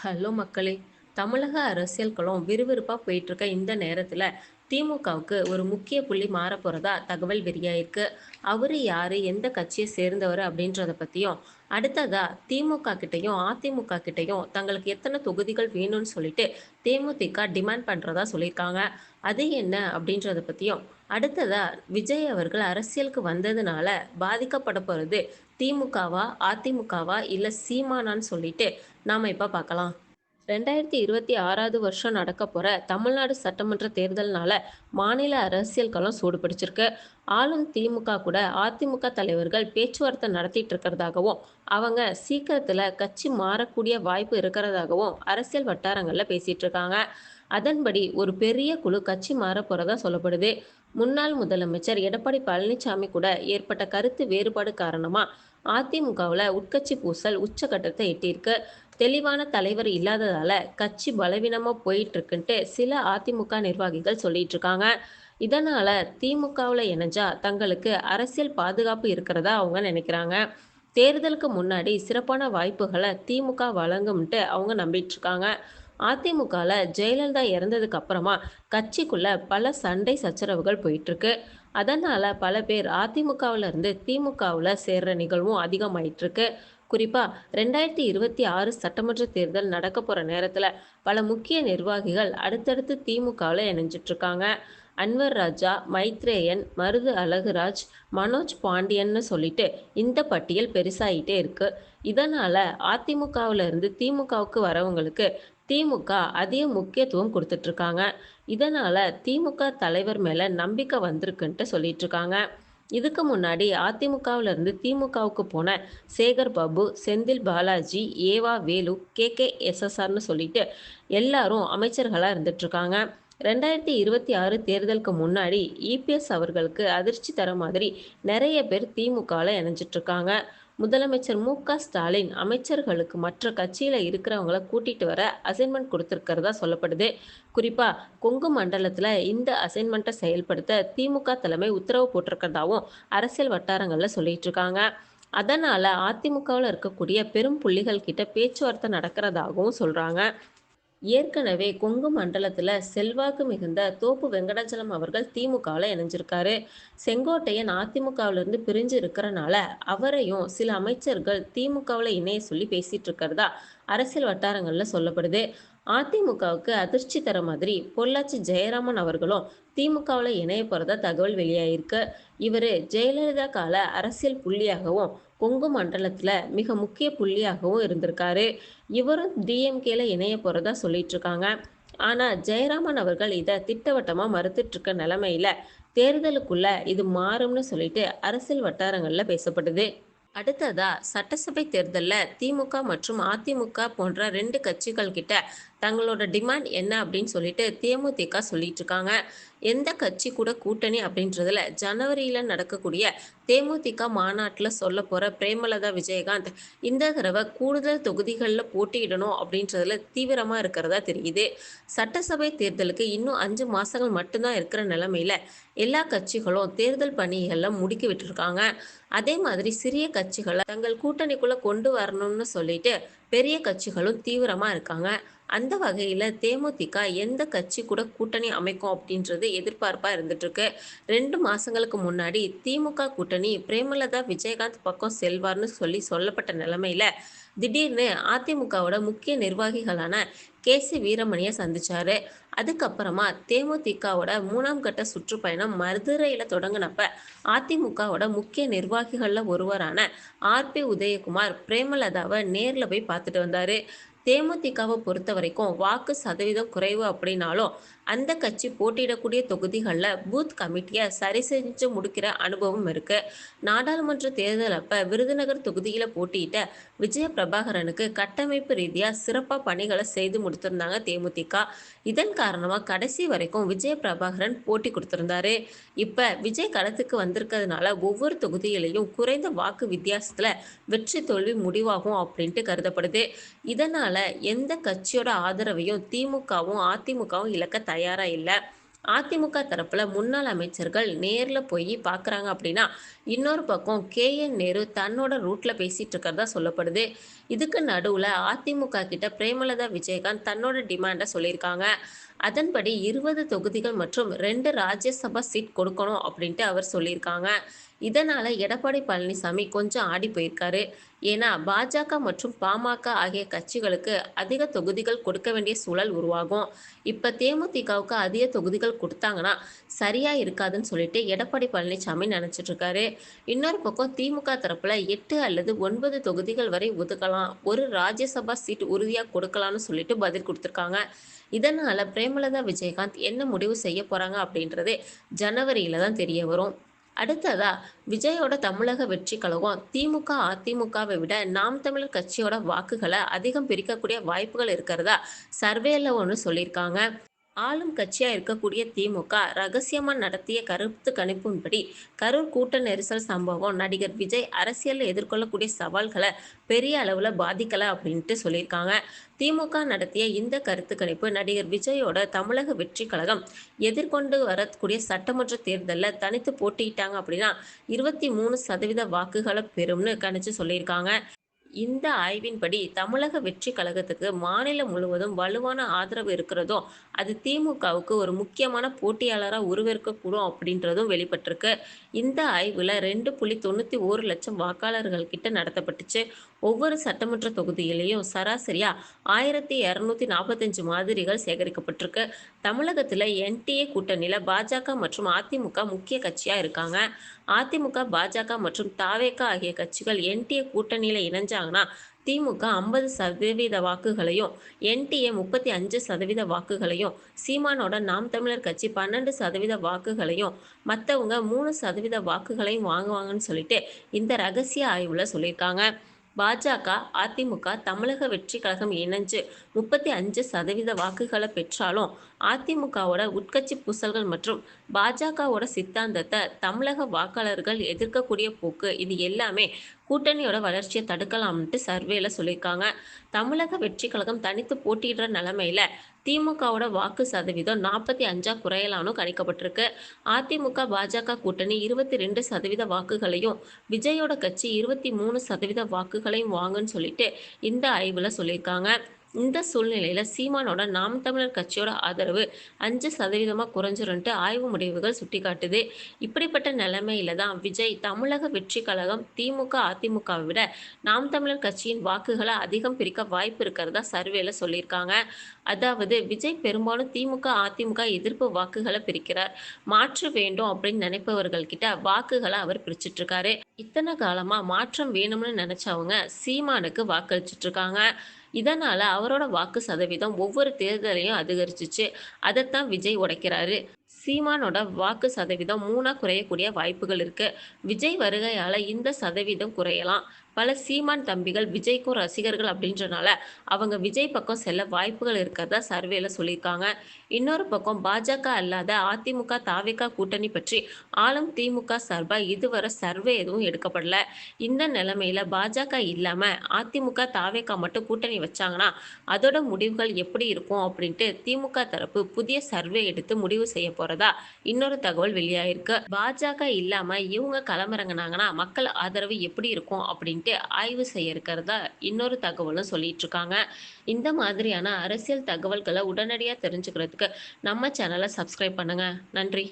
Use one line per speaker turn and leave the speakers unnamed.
Hello மக்களே! தமிழக அரசியல் களம் விறுவிறுப்பாக போயிட்டுருக்க இந்த நேரத்தில் திமுகவுக்கு ஒரு முக்கிய புள்ளி மாறப்போகிறதா தகவல் வெளியாயிருக்கு. அவர் யார் எந்த கட்சியை சேர்ந்தவர் அப்படின்றத பற்றியும் அடுத்ததா திமுக கிட்டையும் அதிமுக கிட்டையும் தங்களுக்கு எத்தனை தொகுதிகள் வேணும்னு சொல்லிட்டு தேமுதிக டிமாண்ட் பண்ணுறதா சொல்லியிருக்காங்க. அது என்ன? அப்படின்றத பற்றியும் அடுத்ததா விஜய் அவர்கள் அரசியலுக்கு வந்ததுனால பாதிக்கப்பட போகிறது திமுகவா? அதிமுகவா? இல்லை சீமானான்னு சொல்லிட்டு நாம இப்போ பார்க்கலாம். 2026வது வருஷம் நடக்கப்போற தமிழ்நாடு சட்டமன்ற தேர்தல்னால மாநில அரசியல் களம் சூடு பிடிச்சிருக்கு. ஆளும் திமுக கூட அதிமுக தலைவர்கள் பேச்சுவார்த்தை நடத்திட்டு இருக்கிறதாகவும், அவங்க சீக்கிரத்தில் கட்சி மாறக்கூடிய வாய்ப்பு இருக்கிறதாகவும் அரசியல் வட்டாரங்களில் பேசிகிட்டு இருக்காங்க. அதன்படி ஒரு பெரிய குழு கட்சி மாற போகிறதா சொல்லப்படுது. முன்னாள் முதலமைச்சர் எடப்பாடி பழனிசாமி கூட ஏற்பட்ட கருத்து வேறுபாடு காரணமாக அதிமுகவில் உட்கட்சி பூசல் உச்சகட்டத்தை எட்டியிருக்கு. தெளிவான தலைவர் இல்லாததால கட்சி பலவீனமா போயிட்டு இருக்குன்ட்டு சில அதிமுக நிர்வாகிகள் சொல்லிட்டு இருக்காங்க. இதனால திமுகவில் இணைஞ்சா தங்களுக்கு அரசியல் பாதுகாப்பு இருக்கிறதா அவங்க நினைக்கிறாங்க. தேர்தலுக்கு முன்னாடி சிறப்பான வாய்ப்புகளை திமுக வழங்கும்ன்ட்டு அவங்க நம்பிட்டு இருக்காங்க. அதிமுகவில் ஜெயலலிதா இறந்ததுக்கு அப்புறமா கட்சிக்குள்ள பல சண்டை சச்சரவுகள் போயிட்டுருக்கு. அதனால் பல பேர் அதிமுகவிலிருந்து இருந்து திமுகவுல சேர்ற நிகழ்வும் அதிகமாயிட்டு இருக்கு. குறிப்பா 2026 சட்டமன்ற தேர்தல் நடக்கப் போகிற நேரத்தில் பல முக்கிய நிர்வாகிகள் அடுத்தடுத்து திமுகவில் இணைஞ்சிட்ருக்காங்க அன்வர் ராஜா, மைத்ரேயன், மருது அழகுராஜ், மனோஜ் பாண்டியன்னு சொல்லிட்டு இந்த பட்டியல் பெருசாகிட்டே இருக்குது இதனால் அதிமுகவிலிருந்து திமுகவுக்கு வரவங்களுக்கு திமுக அதிக முக்கியத்துவம் கொடுத்துட்ருக்காங்க இதனால் திமுக தலைவர் மேலே நம்பிக்கை வந்திருக்குன்ட்டு சொல்லிகிட்ருக்காங்க இதுக்கு முன்னாடி அதிமுகவிலிருந்து திமுகவுக்கு போன சேகர் பாபு, செந்தில் பாலாஜி, ஏவா வேலு, கே. கே. எஸ்எஸ்ஆர்னு சொல்லிட்டு எல்லாரும் அமைச்சர்களாக இருந்துட்டுருக்காங்க ரெண்டாயிரத்தி இருபத்தி ஆறு தேர்தலுக்கு முன்னாடி இபிஎஸ் அவர்களுக்கு அதிர்ச்சி தர மாதிரி நிறைய பேர் திமுகவில் இணைஞ்சிட்ருக்காங்க முதலமைச்சர் மு. க. ஸ்டாலின் அமைச்சர்களுக்கு மற்ற கட்சியில இருக்கிறவங்கள கூட்டிட்டு வர அசைன்மெண்ட் கொடுத்துருக்கிறதா சொல்லப்படுது. குறிப்பா கொங்கு மண்டலத்தில் இந்த அசைன்மெண்ட்டை செயல்படுத்த திமுக தலைமை உத்தரவு போட்டிருக்கிறதாவும் அரசியல் வட்டாரங்கள்ல சொல்லிட்டு இருக்காங்க. அதனால அதிமுகவில் இருக்கக்கூடிய பெரும் புள்ளிகள் கிட்ட பேச்சுவார்த்தை நடக்கிறதாகவும் சொல்றாங்க. ஏற்கனவே கொங்கு மண்டலத்துல செல்வாக்கு மிகுந்த தோப்பு வெங்கடாச்சலம் அவர்கள் திமுகவுல இணைஞ்சிருக்காரு. செங்கோட்டையன் அதிமுகவுல இருந்து பிரிஞ்சு இருக்கிறனால அவரையும் சில அமைச்சர்கள் திமுகவுல இணைய சொல்லி பேசிட்டு இருக்கிறதா அரசியல் வட்டாரங்களில் சொல்லப்படுது. அதிமுகவுக்கு அதிர்ச்சி தர மாதிரி பொள்ளாச்சி ஜெயராமன் அவர்களும் திமுகவில் இணைய போகிறதா தகவல் வெளியாயிருக்கு. இவர் ஜெயலலிதா கால அரசியல் புள்ளியாகவும், கொங்கு மண்டலத்தில் மிக முக்கிய புள்ளியாகவும் இருந்திருக்காரு. இவரும் டிஎம்கேல இணைய போகிறதா சொல்லிட்டு இருக்காங்க. ஆனால் ஜெயராமன் அவர்கள் இதை திட்டவட்டமாக மறுத்துட்ருக்க நிலமையில் தேர்தலுக்குள்ள இது மாறும்னு சொல்லிட்டு அரசியல் வட்டாரங்களில் பேசப்படுது. அடுத்ததா சட்டசபை தேர்தலில் திமுக மற்றும் அதிமுக போன்ற ரெண்டு கட்சிகள் கிட்ட தங்களோட டிமாண்ட் என்ன அப்படின்னு சொல்லிட்டு தேமுதிக சொல்லிட்டு இருக்காங்க. எந்த கட்சி கூட கூட்டணி அப்படின்றதுல ஜனவரியில நடக்கக்கூடிய தேமுதிக மாநாட்டில் சொல்ல சொல்லப்போற பிரேமலதா விஜயகாந்த் இந்த தடவை கூடுதல் தொகுதிகளில் போட்டியிடணும் அப்படின்றதுல தீவிரமா இருக்கிறதா தெரியுது. சட்டசபை தேர்தலுக்கு இன்னும் அஞ்சு மாசங்கள் மட்டும்தான் இருக்கிற நிலைமையில எல்லா கட்சிகளும் தேர்தல் பணிகளில் முடுக்கி விட்டுருக்காங்க. அதே மாதிரி சிறிய கட்சிகளை தங்கள் கூட்டணிக்குள்ள கொண்டு வரணும்னு சொல்லிட்டு பெரிய கட்சிகளும் தீவிரமா இருக்காங்க. அந்த வகையில் தேமுதிக எந்த கட்சி கூட கூட்டணி அமைக்கும் அப்படின்றது எதிர்பார்ப்பாக இருந்துட்டுருக்கு ரெண்டு மாதங்களுக்கு முன்னாடி திமுக கூட்டணி பிரேமலதா விஜயகாந்த் பக்கம் செல்வார்னு சொல்லி சொல்லப்பட்ட நிலமையில் திடீர்னு அதிமுகவோட முக்கிய நிர்வாகிகளான கே. சி. வீரமணியை சந்திச்சாரு. அதுக்கப்புறமா தேமுதிகவோட மூணாம் கட்ட சுற்றுப்பயணம் மதுரையில தொடங்கினப்ப அதிமுகவோட முக்கிய நிர்வாகிகளில் ஒருவரான ஆர். பி. உதயகுமார் பிரேமலதாவை நேரில் போய் பார்த்துட்டு வந்தாரு. தேமுதிகவை பொறுத்த வரைக்கும் வாக்கு சதவீதம் குறைவு அப்படின்னாலும் அந்த கட்சி போட்டியிடக்கூடிய தொகுதிகளில் பூத் கமிட்டியை சரி செஞ்சு முடிக்கிற அனுபவம் இருக்கு. நாடாளுமன்ற தேர்தல் அப்ப விருதுநகர் தொகுதியில போட்டியிட்ட விஜயபிரபாகரனுக்கு கட்டமைப்பு ரீதியா சிறப்பா பணிகளை செய்து முடித்திருந்தாங்க தேமுதிக. இதன் காரணமா கடைசி வரைக்கும் விஜயபிரபாகரன் போட்டி கொடுத்திருந்தாரு இப்ப விஜய் களத்துக்கு வந்திருக்கிறதுனால ஒவ்வொரு தொகுதியிலையும் குறைந்த வாக்கு வித்தியாசத்துல வெற்றி தோல்வி முடிவாகும் அப்படின்ட்டு கருதப்படுது. இதனால எந்த கட்சியோட ஆதரவையும் திமுகவும், அதிமுகவும் இழக்க தயார் இல்ல. அதிமுக தரப்புல முன்னாள் அமைச்சர்கள் நேர்ல போய் பார்க்குறாங்க அப்படின்னா இன்னொரு பக்கம் கே என் நேரு தன்னோட ரூட்ல பேசிட்டு இருக்கிறதா சொல்லப்படுது. இதுக்கு நடுவில் அதிமுக கிட்ட பிரேமலதா விஜயகாந்த் தன்னோட டிமாண்டை சொல்லியிருக்காங்க. அதன்படி இருபது தொகுதிகள் மற்றும் ரெண்டு ராஜ்யசபா சீட் கொடுக்கணும் அப்படின்ட்டு அவர் சொல்லியிருக்காங்க. இதனால எடப்பாடி பழனிசாமி கொஞ்சம் ஆடி போயிருக்காரு. ஏன்னா பாஜக மற்றும் பாமக ஆகிய கட்சிகளுக்கு அதிக தொகுதிகள் கொடுக்க வேண்டிய சூழல் உருவாகும். இப்ப தேமுதிகவுக்கு அதிக தொகுதிகள் கொடுத்தாங்கன்னா சரியா இருக்காதுன்னு சொல்லிட்டு எடப்பாடி பழனிசாமி நினைச்சிட்டு இருக்காரு. இன்னொரு பக்கம் திமுக தரப்புல எட்டு அல்லது ஒன்பது தொகுதிகள் வரை ஒதுக்கலாம் ஒரு ராஜ்யசபா சீட் உறுதியா கொடுக்கலாம்னு சொல்லிட்டு பதில் கொடுத்துருக்காங்க. இதனால பிரேமலதா விஜயகாந்த் என்ன முடிவு செய்ய போறாங்க அப்படின்றது ஜனவரியில தான் தெரிய வரும். அடுத்ததா விஜயோட தமிழக வெற்றி கழகம் திமுக அதிமுகவை விட நாம் தமிழர் கட்சியோட வாக்குகளை அதிகம் பிரிக்கக்கூடிய வாய்ப்புகள் இருக்கிறதா சர்வேல ஒன்று சொல்லியிருக்காங்க. ஆளும் கட்சியாக இருக்கக்கூடிய திமுக ரகசியமாக நடத்திய கருத்து கணிப்பின்படி கரூர் கூட்ட நெரிசல் சம்பவம் நடிகர் விஜய் அரசியலில் எதிர்கொள்ளக்கூடிய சவால்களை பெரிய அளவில் பாதிக்கலை அப்படின்ட்டு சொல்லியிருக்காங்க. திமுக நடத்திய இந்த கருத்து கணிப்பு நடிகர் விஜயோட தமிழக வெற்றி கழகம் எதிர்கொண்டு வரக்கூடிய சட்டமன்ற தேர்தலில் தனித்து போட்டியிட்டாங்க அப்படின்னா இருபத்தி மூணு சதவீத வாக்குகளை பெறும்னு கணிச்சு சொல்லியிருக்காங்க. இந்த ஆய்வின்படி தமிழக வெற்றி கழகத்துக்கு மாநிலம் முழுவதும் வலுவான ஆதரவு இருக்கிறதோ அது திமுகவுக்கு ஒரு முக்கியமான போட்டியாளராக உருவெருக்கக்கூடும் அப்படின்றதும் வெளிப்பட்டிருக்கு. இந்த ஆய்வில் ரெண்டு புள்ளி தொண்ணூற்றி ஒரு லட்சம் வாக்காளர்கள் கிட்ட நடத்தப்பட்டுச்சு. ஒவ்வொரு சட்டமன்ற தொகுதியிலையும் சராசரியா ஆயிரத்தி இரநூத்தி நாற்பத்தஞ்சு மாதிரிகள் சேகரிக்கப்பட்டிருக்கு. தமிழகத்தில் என்டிஏ கூட்டணியில் பாஜக மற்றும் அதிமுக முக்கிய கட்சியாக இருக்காங்க. அதிமுக பாஜக மற்றும் தாவேகா ஆகிய கட்சிகள் என்டிஏ கூட்டணியில் இணைஞ்சாங்கன்னா திமுக ஐம்பது சதவீத வாக்குகளையும் என்டிஏ முப்பத்தி அஞ்சு சதவீத வாக்குகளையும் சீமானோட நாம் தமிழர் கட்சி பன்னெண்டு சதவீத வாக்குகளையும் மற்றவங்க மூணு சதவீத வாக்குகளையும் வாங்குவாங்கன்னு சொல்லிட்டு இந்த ரகசிய ஆய்வில் சொல்லியிருக்காங்க. பாஜக அதிமுக தமிழக வெற்றி கழகம் இணைஞ்சு முப்பத்தி அஞ்சு சதவீத வாக்குகளை பெற்றாலும் அதிமுகவோட உட்கட்சி பூசல்கள் மற்றும் பாஜகவோட சித்தாந்தத்தை தமிழக வாக்காளர்கள் எதிர்க்கக்கூடிய போக்கு இது எல்லாமே கூட்டணியோட வளர்ச்சியை தடுக்கலாம்ட்டு சர்வேல சொல்லியிருக்காங்க. தமிழக வெற்றி கழகம் தனித்து போட்டியிடுற நிலைமையில திமுகவோட வாக்கு சதவீதம் நாற்பத்தி அஞ்சா குறையலானும் கணிக்கப்பட்டிருக்கு. அதிமுக பாஜக கூட்டணி இருபத்தி ரெண்டு சதவீத வாக்குகளையும் விஜயோட கட்சி இருபத்தி மூணு சதவீத வாக்குகளையும் வாங்குன்னு சொல்லிட்டு இந்த ஆய்வில் சொல்லியிருக்காங்க. இந்த சூழ்நிலையில் சீமானோட நாம் தமிழர் கட்சியோட ஆதரவு அஞ்சு சதவீதமாக குறைஞ்சிருன்ட்டு ஆய்வு முடிவுகள் சுட்டிக்காட்டுது. இப்படிப்பட்ட நிலைமையில தான் விஜய் தமிழக வெற்றி கழகம் திமுக அதிமுகவை விட நாம் தமிழர் கட்சியின் வாக்குகளை அதிகம் பிரிக்க வாய்ப்பு இருக்கிறதா சர்வேல சொல்லியிருக்காங்க. அதாவது விஜய் பெரும்பாலும் திமுக அதிமுக எதிர்ப்பு வாக்குகளை பிரிக்கிறார். மாற்று வேண்டும் அப்படின்னு நினைப்பவர்கள் கிட்ட வாக்குகளை அவர் பிரிச்சுட்டு இருக்காரு இத்தனை காலமா மாற்றம் வேணும்னு நினைச்சவங்க சீமானுக்கு வாக்களிச்சுட்டு இருக்காங்க இதனால அவரோட வாக்கு சதவீதம் ஒவ்வொரு தேர்தலையும் அதிகரிச்சிச்சு. அதைத்தான் விஜய் உடைக்கிறாரு. சீமானோட வாக்கு சதவீதம் மூணா குறையக்கூடிய வாய்ப்புகள் இருக்கு. விஜய் வருகையால இந்த சதவீதம் குறையலாம். பல சீமான் தம்பிகள் விஜய்க்கும் ரசிகர்கள் அப்படின்றனால அவங்க விஜய் பக்கம் செல்ல வாய்ப்புகள் இருக்கிறதா சர்வேல சொல்லியிருக்காங்க. இன்னொரு பக்கம் பாஜக அல்லாத அதிமுக தாவிக கூட்டணி பற்றி ஆளும் திமுக சார்பாக இதுவரை சர்வே எதுவும் எடுக்கப்படல. இந்த நிலைமையில பாஜக இல்லாம அதிமுக தாவேக்கா மட்டும் கூட்டணி வச்சாங்கன்னா அதோட முடிவுகள் எப்படி இருக்கும் அப்படின்ட்டு திமுக தரப்பு புதிய சர்வே எடுத்து முடிவு செய்ய போறதா இன்னொரு தகவல் வெளியாயிருக்கு. பாஜக இல்லாம இவங்க களமிறங்கினாங்கன்னா மக்கள் ஆதரவு எப்படி இருக்கும் அப்படின்னு அப்படின்ட்டு ஆய்வு செய்ய இருக்கிறதா இன்னொரு தகவலும் சொல்லிட்டு இருக்காங்க இந்த மாதிரியான அரசியல் தகவல்களை உடனடியாக தெரிஞ்சுக்கிறதுக்கு நம்ம சேனலை சப்ஸ்கிரைப் பண்ணுங்க. நன்றி.